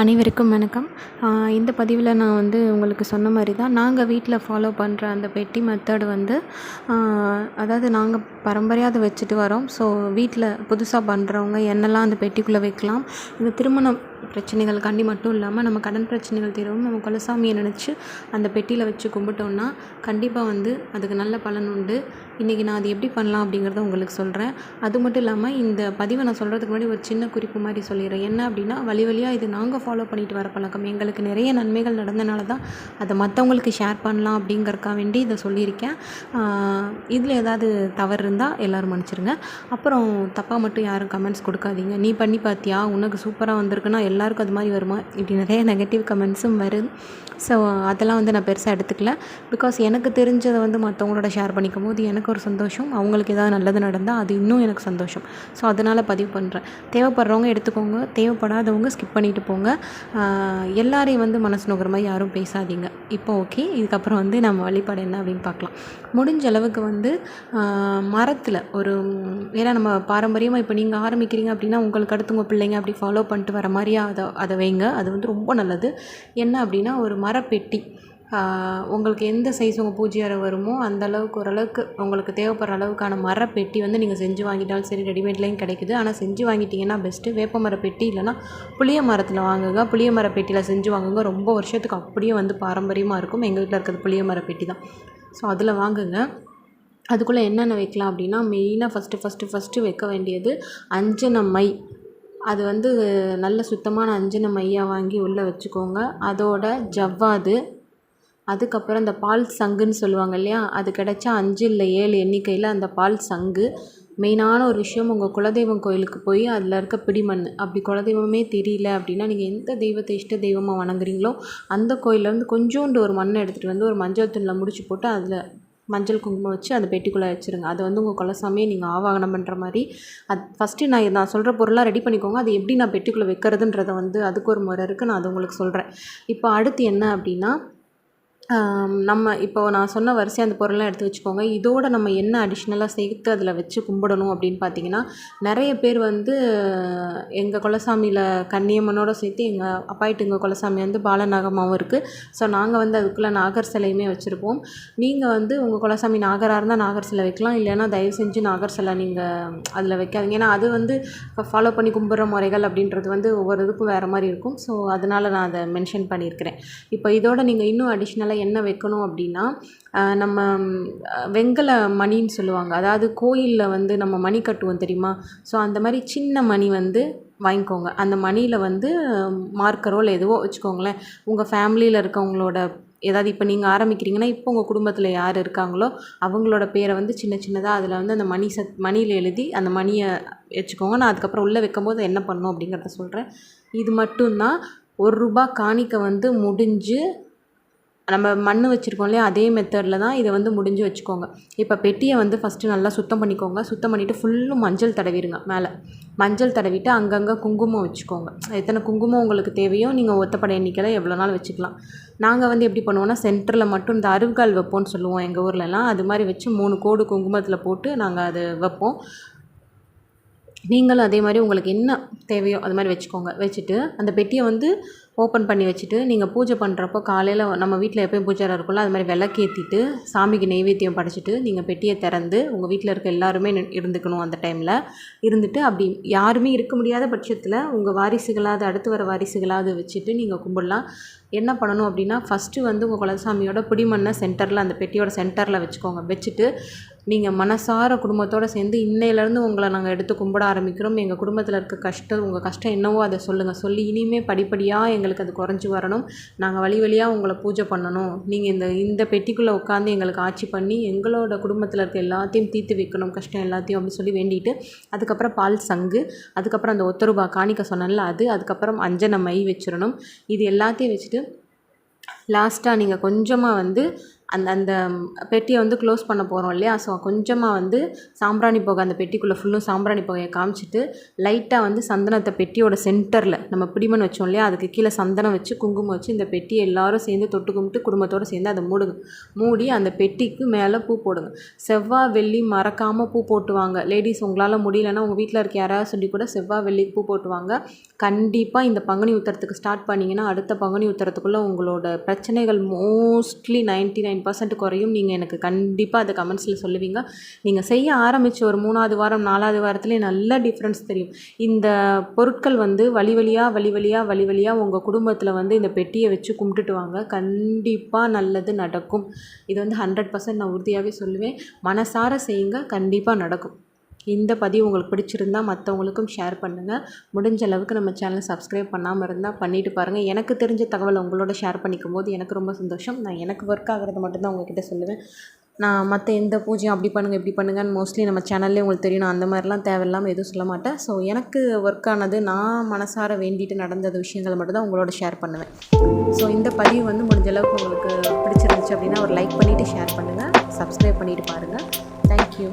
அனைவருக்கும் வணக்கம். இந்த பதிவில் நான் வந்து உங்களுக்கு சொன்ன மாதிரி தான் நாங்கள் வீட்டில் ஃபாலோ பண்ணுற அந்த பெட்டி மெத்தடு வந்து அதாவது நாங்கள் பரம்பரையாக அதை வச்சுட்டு வரோம். ஸோ வீட்டில் புதுசாக பண்ணுறவங்க என்னெல்லாம் அந்த பெட்டிக்குள்ளே வைக்கலாம். இந்த திருமணம் பிரச்சனைகளுக்காண்டி மட்டும் இல்லாமல் நம்ம கடன் பிரச்சனைகள் தீரவும் நம்ம குலசாமியை நினச்சி அந்த பெட்டியில் வச்சு கும்பிட்டோன்னா கண்டிப்பாக வந்து அதுக்கு நல்ல பலன் உண்டு. இன்றைக்கி நான் அது எப்படி பண்ணலாம் அப்படிங்கிறத உங்களுக்கு சொல்கிறேன் அது மட்டும் இல்லாமல் இந்த பதிவை நான் சொல்கிறதுக்கு முன்னாடி ஒரு சின்ன குறிப்பு மாதிரி சொல்லிடுறேன். என்ன அப்படின்னா வழி வழியாக இது நாங்கள் ஃபாலோ பண்ணிட்டு வர பழக்கம். எங்களுக்கு நிறைய நன்மைகள் நடந்தனால தான் அதை மற்றவங்களுக்கு ஷேர் பண்ணலாம் அப்படிங்கிறக்கா வேண்டி இதை சொல்லியிருக்கேன். இதில் ஏதாவது தவறு இருந்தால் எல்லோரும் மன்னிச்சிடுங்க அப்புறம் தப்பாக மட்டும் யாரும் கமெண்ட்ஸ் கொடுக்காதீங்க. நீ பண்ணி பார்த்தியா உனக்கு சூப்பராக வந்திருக்குன்னா எல்லாருக்கும் அது மாதிரி வருமா? இப்படி நிறைய நெகட்டிவ் கமெண்ட்ஸும் வருது ஸோ அதெல்லாம் வந்து நான் பெருசாக எடுத்துக்கல. பிகாஸ் எனக்கு தெரிஞ்சதை வந்து மற்றவங்களோட ஷேர் பண்ணிக்கும் போது எனக்கு ஒரு சந்தோஷம் அவங்களுக்கு ஏதாவது நல்லது நடந்தால் அது இன்னும் எனக்கு சந்தோஷம். ஸோ அதனால் பதிவு பண்ணுறேன் தேவைப்படுறவங்க எடுத்துக்கோங்க. தேவைப்படாதவங்க ஸ்கிப் பண்ணிவிட்டு போங்க. எல்லாரையும் வந்து மனசு நோக்கிற மாதிரி யாரும் பேசாதீங்க. இப்போ ஓகே இதுக்கப்புறம் வந்து நம்ம வழிபாடு என்ன அப்படின்னு பார்க்கலாம். முடிஞ்ச அளவுக்கு வந்து மரத்தில் ஒரு ஏன்னா நம்ம பாரம்பரியமாக இப்போ நீங்கள் ஆரம்பிக்கிறீங்க அப்படின்னா உங்களுக்கு அடுத்து உங்கள் பிள்ளைங்க அப்படி ஃபாலோ பண்ணிட்டு வர மாதிரியே அதை அதை வைங்க. அது வந்து ரொம்ப நல்லது. என்ன அப்படின்னா ஒரு மரப்பெட்டி. உங்களுக்கு எந்த சைஸ் உங்கள் பூஜை அறை வருமோ அந்த அளவுக்கு ஓரளவுக்கு உங்களுக்கு தேவைப்படுற அளவுக்கான மரப்பெட்டி வந்து நீங்கள் செஞ்சு வாங்கிட்டாலும் சரி ரெடிமேட்லேயும் கிடைக்குது. ஆனால் செஞ்சு வாங்கிட்டிங்கன்னா பெஸ்ட்டு வேப்ப மரப்பெட்டி இல்லைனா புளிய மரத்தில் வாங்குங்க. புளிய மரப்பெட்டியில் செஞ்சு வாங்குங்க. ரொம்ப வருஷத்துக்கு அப்படியே வந்து பாரம்பரியமாக இருக்கும். எங்கள் வீட்டில் இருக்கிறது புளிய மரப்பெட்டி தான். ஸோ அதில் வாங்குங்க. அதுக்குள்ளே என்னென்ன வைக்கலாம் அப்படின்னா மெயினாக ஃபஸ்ட்டு ஃபஸ்ட்டு ஃபஸ்ட்டு வைக்க வேண்டியது அஞ்சன மை அது வந்து நல்ல சுத்தமான அஞ்சன மையாக வாங்கி உள்ளே வச்சுக்கோங்க. அதோட ஜவ்வாது அதுக்கப்புறம் இந்த பால் சங்குன்னு சொல்லுவாங்க இல்லையா? அது கிடச்சா அஞ்சு இல்லை ஏழு எண்ணிக்கையில் அந்த பால் சங்கு. மெயினான ஒரு விஷயம் உங்கள் குலதெய்வம் கோயிலுக்கு போய் அதில் இருக்க பிடிமண் அப்படி குலதெய்வமே தெரியல அப்படின்னா நீங்கள் எந்த தெய்வத்தை இஷ்ட தெய்வமாக வணங்குறீங்களோ அந்த கோயிலேருந்து கொஞ்சோண்டு ஒரு மண்ணை எடுத்துகிட்டு வந்து ஒரு மஞ்சள் தூணில் முடிச்சு போட்டு அதில் மஞ்சள் குங்குமம் வச்சு அந்த பெட்டிக்குள்ளே வச்சுருங்க. அதை வந்து உங்கள் குலசாமியை நீங்கள் ஆவாகனம் பண்ணுற மாதிரி. அது ஃபஸ்ட்டு நான் நான் சொல்கிற பொருளாக ரெடி பண்ணிக்கோங்க. அது எப்படி நான் பெட்டிக்குள்ளே வைக்கிறதுன்றதை வந்து அதுக்கு ஒரு முறை இருக்குது. நான் அது உங்களுக்கு சொல்கிறேன். இப்போ அடுத்து என்ன அப்படின்னா நம்ம இப்போ நான் சொன்ன வரிசையாக அந்த பொருள்லாம் எடுத்து வச்சுக்கோங்க. இதோட நம்ம என்ன அடிஷ்னலாக சேர்த்து அதில் வச்சு கும்பிடணும் அப்படின்னு பார்த்தீங்கன்னா நிறைய பேர் வந்து எங்கள் குலசாமியில் கன்னியம்மனோட சேர்த்து எங்கள் அப்பாயிட்டு எங்கள் குலசாமி வந்து பாலநாகமாகவும் இருக்குது ஸோ நாங்கள் வந்து அதுக்குள்ளே நாகர் சிலையுமே வச்சுருப்போம். நீங்கள் வந்து உங்கள் குலசாமி நாகராக இருந்தால் நாகர் சிலை வைக்கலாம். இல்லைன்னா தயவு செஞ்சு நாகர் சிலை நீங்கள் அதில் வைக்காதீங்க. ஏன்னா அது வந்து இப்போ ஃபாலோ பண்ணி கும்பிட்ற முறைகள் அப்படின்றது வந்து ஒவ்வொரு இதுக்கும் வேறு மாதிரி இருக்கும். ஸோ அதனால் நான் அதை மென்ஷன் பண்ணியிருக்கிறேன். இப்போ இதோட நீங்கள் இன்னும் அடிஷ்னலாக என்ன வைக்கணும் அப்படின்னா நம்ம வெங்கல மணின்னு சொல்லுவாங்க. அதாவது கோயிலில் வந்து நம்ம மணி கட்டுவோம் தெரியுமா? ஸோ அந்த மாதிரி சின்ன மணி வந்து வாங்கிக்கோங்க. அந்த மணியில் வந்து மார்க்கரோ இல்லை எதுவோ வச்சுக்கோங்களேன். உங்கள் ஃபேமிலியில் இருக்கவங்களோட ஏதாவது இப்போ நீங்கள் ஆரம்பிக்கிறீங்கன்னா இப்போ உங்கள் குடும்பத்தில் யார் இருக்காங்களோ அவங்களோட பேரை வந்து சின்ன சின்னதாக அதில் வந்து அந்த மணி சத் மணியில் எழுதி அந்த மணியை வச்சுக்கோங்க. நான் அதுக்கப்புறம் உள்ளே வைக்கும்போது என்ன பண்ணும் அப்படிங்கிறத சொல்கிறேன் இது மட்டும்தான். ஒரு ரூபா காணிக்கை வந்து முடிஞ்சு நம்ம மண் வச்சுருக்கோம் இல்லையா? அதே மெத்தடில் தான் இதை வந்து முடிஞ்சு வச்சுக்கோங்க. இப்போ பெட்டியை வந்து ஃபஸ்ட்டு நல்லா சுத்தம் பண்ணிக்கோங்க. சுத்தம் பண்ணிவிட்டு ஃபுல்லும் மஞ்சள் தடவிடுங்க மேலே. மஞ்சள் தடவிட்டு அங்கங்கே குங்குமம் வச்சுக்கோங்க. எத்தனை குங்குமம் உங்களுக்கு தேவையோ நீங்கள் ஒத்தப்படை எண்ணிக்கையில் எவ்வளோ நாள் வச்சுக்கலாம். நாங்கள் வந்து எப்படி பண்ணுவோம்னா சென்டரில் மட்டும் இந்த அருகால் வைப்போம்னு சொல்லுவோம் எங்கள் ஊர்லலாம். அது மாதிரி வச்சு மூணு கோடு குங்குமத்தில் போட்டு நாங்கள் அது வைப்போம். நீங்களும் அதே மாதிரி உங்களுக்கு என்ன தேவையோ அது மாதிரி வச்சுக்கோங்க. வச்சுட்டு அந்த பெட்டியை வந்து ஓப்பன் பண்ணி வச்சுட்டு நீங்கள் பூஜை பண்ணுறப்போ காலையில் நம்ம வீட்டில் எப்போயும் பூஜை இருக்கும்ல அது மாதிரி விளக்கேற்றிட்டு சாமிக்கு நெய்வேத்தியம் படைச்சிட்டு நீங்கள் பெட்டியை திறந்து உங்கள் வீட்டில் இருக்க எல்லாருமே இருந்துக்கணும் அந்த டைமில் இருந்துட்டு அப்படி யாருமே இருக்க முடியாத பட்சத்தில் உங்கள் வாரிசுகளாவது அடுத்து வர வாரிசுகளாவது வச்சுட்டு நீங்கள் கும்பிடலாம். என்ன பண்ணணும் அப்படின்னா ஃபஸ்ட்டு வந்து உங்கள் குலசாமியோட பிடிமண்ணை சென்டரில் அந்த பெட்டியோட சென்டரில் வச்சுக்கோங்க. வச்சுட்டு நீங்கள் மனசார குடும்பத்தோடு சேர்ந்து இன்னையிலேருந்து உங்களை நாங்கள் எடுத்து கும்பிட ஆரம்பிக்கிறோம். எங்கள் குடும்பத்தில் இருக்க கஷ்டம் உங்கள் கஷ்டம் என்னவோ அதை சொல்லுங்கள் சொல்லி இனிமேல் படிப்படியாக எங்களுக்கு அது குறைஞ்சி வரணும். நாங்கள் வழி வழியாக உங்களை பூஜை பண்ணணும். நீங்கள் இந்த இந்த பெட்டிக்குள்ளே உட்காந்து எங்களுக்கு ஆட்சி பண்ணி எங்களோட குடும்பத்தில் இருக்க எல்லாத்தையும் தீர்த்து வைக்கணும். கஷ்டம் எல்லாத்தையும் அப்படின்னு சொல்லி வேண்டிட்டு அதுக்கப்புறம் பால் சங்கு அதுக்கப்புறம் அந்த ஒத்த ரூபா காணிக்க சொன்னல அது அதுக்கப்புறம் அஞ்சனை மை வச்சிடணும். இது எல்லாத்தையும் வச்சுட்டு லாஸ்ட்டாக நீங்கள் கொஞ்சமாக வந்து அந்த அந்த பெட்டியை வந்து க்ளோஸ் பண்ண போகிறோம் இல்லையா? ஸோ கொஞ்சமாக வந்து சாம்பிராணி புகை அந்த பெட்டிக்குள்ளே ஃபுல்லும் சாம்பிராணி புகையை காமிச்சிட்டு லைட்டாக வந்து சந்தனத்தை பெட்டியோட சென்டரில் நம்ம பிடிமன் வச்சோம் இல்லையா? அதுக்கு கீழே சந்தனம் வச்சு குங்குமம் வச்சு இந்த பெட்டியை எல்லாரும் சேர்ந்து தொட்டு கும்பிட்டு குடும்பத்தோடு சேர்ந்து அதை மூடுங்க. மூடி அந்த பெட்டிக்கு மேலே பூ போடுங்க. செவ்வாய் வெள்ளி மறக்காமல் பூ போட்டுவாங்க. லேடிஸ் உங்களால் முடியலன்னா உங்கள் வீட்டில் இருக்க யாராவது சொல்லி கூட செவ்வாய் வெள்ளி பூ போட்டுவாங்க. கண்டிப்பாக இந்த பங்குனி உத்தரத்துக்கு ஸ்டார்ட் பண்ணிங்கன்னா அடுத்த பங்குனி உத்தரத்துக்குள்ளே உங்களோட பிரச்சனைகள் மோஸ்ட்லி நைன்ட்டி நைன் பர்சன்ட் குறையும். நீங்கள் எனக்கு கண்டிப்பாக அதை கமெண்ட்ஸில் சொல்லுவீங்க. நீங்கள் செய்ய ஆரம்பித்த ஒரு மூணாவது வாரம் நாலாவது வாரத்துலேயே நல்ல டிஃப்ரென்ஸ் தெரியும். இந்த பொருட்கள் வந்து வழி வழியாக வழி வழியாக வழி வழியாக உங்கள் குடும்பத்தில் வந்து இந்த பெட்டியை வச்சு கும்பிட்டுட்டு வாங்க. கண்டிப்பாக நல்லது நடக்கும். இது வந்து ஹண்ட்ரட் பர்சன்ட் நான் உறுதியாகவே சொல்லுவேன். மனசார செய்யுங்க. கண்டிப்பாக நடக்கும். இந்த பதிவு உங்களுக்கு பிடிச்சிருந்தா மற்றவங்களுக்கும் ஷேர் பண்ணுங்கள் முடிஞ்ச அளவுக்கு நம்ம சேனலை சப்ஸ்கிரைப் பண்ணாமல் இருந்தால் பண்ணிவிட்டு பாருங்கள் எனக்கு தெரிஞ்ச தகவலை உங்களோட ஷேர் பண்ணிக்கும் போது எனக்கு ரொம்ப சந்தோஷம். நான் எனக்கு ஒர்க் ஆகிறது மட்டும்தான் உங்ககிட்ட சொல்லுவேன். நான் மற்ற எந்த பூஜையும் அப்படி பண்ணுங்கள் இப்படி பண்ணுங்கன்னு மோஸ்ட்லி நம்ம சேனல்லே உங்களுக்கு தெரியும். நான் அந்த மாதிரிலாம் தேவையில்லாமல் எதுவும் சொல்ல மாட்டேன். ஸோ எனக்கு ஒர்க் ஆனது நான் மனசார வேண்டிட்டு நடந்தது விஷயங்களை மட்டும் தான் உங்களோட ஷேர் பண்ணுவேன். ஸோ இந்த பதிவு வந்து முடிஞ்ச அளவுக்கு உங்களுக்கு பிடிச்சிருந்துச்சு அப்படின்னா ஒரு லைக் பண்ணிவிட்டு ஷேர் பண்ணுங்கள் சப்ஸ்கிரைப் பண்ணிவிட்டு பாருங்கள் தேங்க்யூ